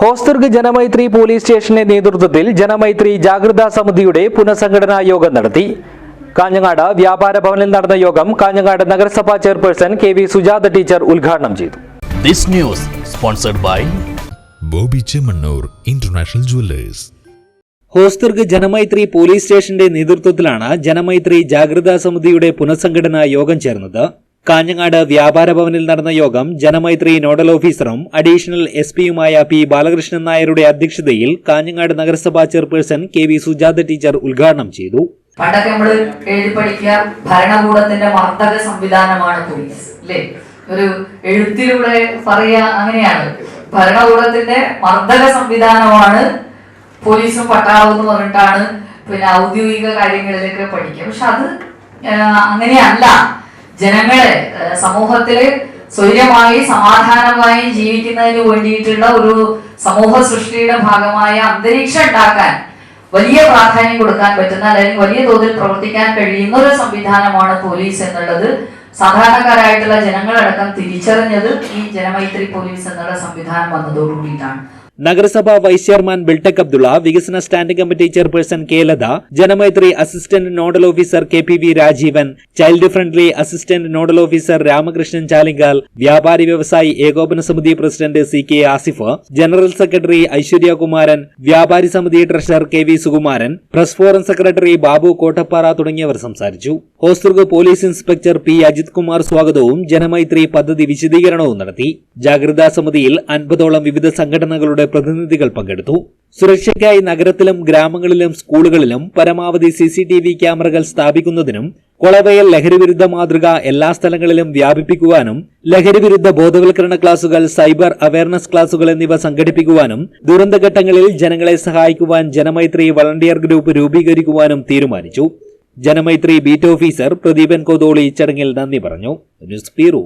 Hosdurg Janamaithri police സ്റ്റേഷന്റെ നേതൃത്വത്തിൽ ജനമൈത്രി ജാഗ്രതാ സമിതിയുടെ പുനഃസംഘടനാ യോഗം നടത്തി. കാഞ്ഞങ്ങാട് വ്യാപാര ഭവനിൽ നടന്ന യോഗം കാഞ്ഞങ്ങാട് നഗരസഭാ chairperson K V Sujatha teacher ഉദ്ഘാടനം ചെയ്തു. This news sponsored by Bobby Chemmanur international jewellers. Hosdurg Janamaithri police സ്റ്റേഷന്റെ നേതൃത്വത്തിലാണ് ജനമൈത്രി ജാഗ്രതാ സമിതിയുടെ പുനഃസംഘടനാ യോഗം ചേർന്നത്. കാഞ്ഞങ്ങാട് വ്യാപാര ഭവനിൽ നടന്ന യോഗം ജനമൈത്രി നോഡൽ ഓഫീസറും അഡീഷണൽ എസ് പിയുമായ പി ബാലകൃഷ്ണൻ നായരുടെ അധ്യക്ഷതയിൽ കാഞ്ഞങ്ങാട് നഗരസഭാ chairperson K V Sujatha teacher ഉദ്ഘാടനം ചെയ്തു. പണ്ടൊക്കെ നമ്മൾ എഴുതി പഠിക്കുക ഭരണകൂടത്തിന്റെ മർദ്ദക സംവിധാനമാണ് പോലീസ് അല്ലേ? ഒരു എഴുത്തിലൂടെ പറയുക അങ്ങനെയാണ്. ഭരണകൂടത്തിന്റെ മർദ്ദക സംവിധാനമാണ് പോലീസും പട്ടാളവും എന്ന് പറഞ്ഞിട്ടാണ് പിന്നെ ഔദ്യോഗിക കാര്യങ്ങളിലൊക്കെ പഠിക്കുക. പക്ഷെ അത് അങ്ങനെയല്ല. ജനങ്ങളെ സമൂഹത്തിൽ സ്വൈര്യമായി സമാധാനമായി ജീവിക്കുന്നതിന് വേണ്ടിയിട്ടുള്ള ഒരു സമൂഹ സൃഷ്ടിയുടെ ഭാഗമായ അന്തരീക്ഷം ഉണ്ടാക്കാൻ വലിയ പ്രാധാന്യം കൊടുക്കാൻ പറ്റുന്ന അല്ലെങ്കിൽ വലിയ തോതിൽ പ്രവർത്തിക്കാൻ കഴിയുന്ന ഒരു സംവിധാനമാണ് പോലീസ് എന്നുള്ളത് സാധാരണക്കാരായിട്ടുള്ള ജനങ്ങളടക്കം തിരിച്ചറിഞ്ഞത് ഈ ജനമൈത്രി പോലീസ് എന്നുള്ള സംവിധാനം വന്നതോടുകൂടിയിട്ടാണ്. നഗരസഭാ വൈസ് ചെയർമാൻ ബിൽടെക് അബ്ദുള്ള വികസന standing committee chairperson K Latha Janamaithri assistant nodal officer K P V Rajeevan child friendly assistant nodal officer Ramakrishnan Chalingal വ്യാപാരി വ്യവസായി ഏകോപന സമിതി president C K Asif general secretary Aishwarya Kumaran വ്യാപാരി സമിതി treasurer K V Sukumaran press forum secretary Babu Kottappara തുടങ്ങിയവർ സംസാരിച്ചു. Hosdurg police inspector P Ajith Kumar സ്വാഗതവും ജനമൈത്രി പദ്ധതി വിശദീകരണവും നടത്തി. ജാഗ്രതാ സമിതിയിൽ അൻപതോളം വിവിധ സംഘടനകളുടെ പ്രതിനിധികൾ പങ്കെടുത്തു. സുരക്ഷയ്ക്കായി നഗരത്തിലും ഗ്രാമങ്ങളിലും സ്കൂളുകളിലും പരമാവധി സി സി ടി വി ക്യാമറകൾ സ്ഥാപിക്കുന്നതിനും കൊളവയൽ ലഹരിവിരുദ്ധ മാതൃക എല്ലാ സ്ഥലങ്ങളിലും വ്യാപിപ്പിക്കുവാനും ലഹരിവിരുദ്ധ ബോധവൽക്കരണ ക്ലാസുകൾ സൈബർ അവയർനെസ് ക്ലാസുകൾ എന്നിവ സംഘടിപ്പിക്കുവാനും ദുരന്തഘട്ടങ്ങളിൽ ജനങ്ങളെ സഹായിക്കുവാൻ ജനമൈത്രി വളണ്ടിയർ ഗ്രൂപ്പ് രൂപീകരിക്കുവാനും തീരുമാനിച്ചു. ജനമൈത്രി ബീറ്റ് ഓഫീസർ പ്രദീപൻ കോതോളി ചടങ്ങിൽ നന്ദി പറഞ്ഞു. News bureau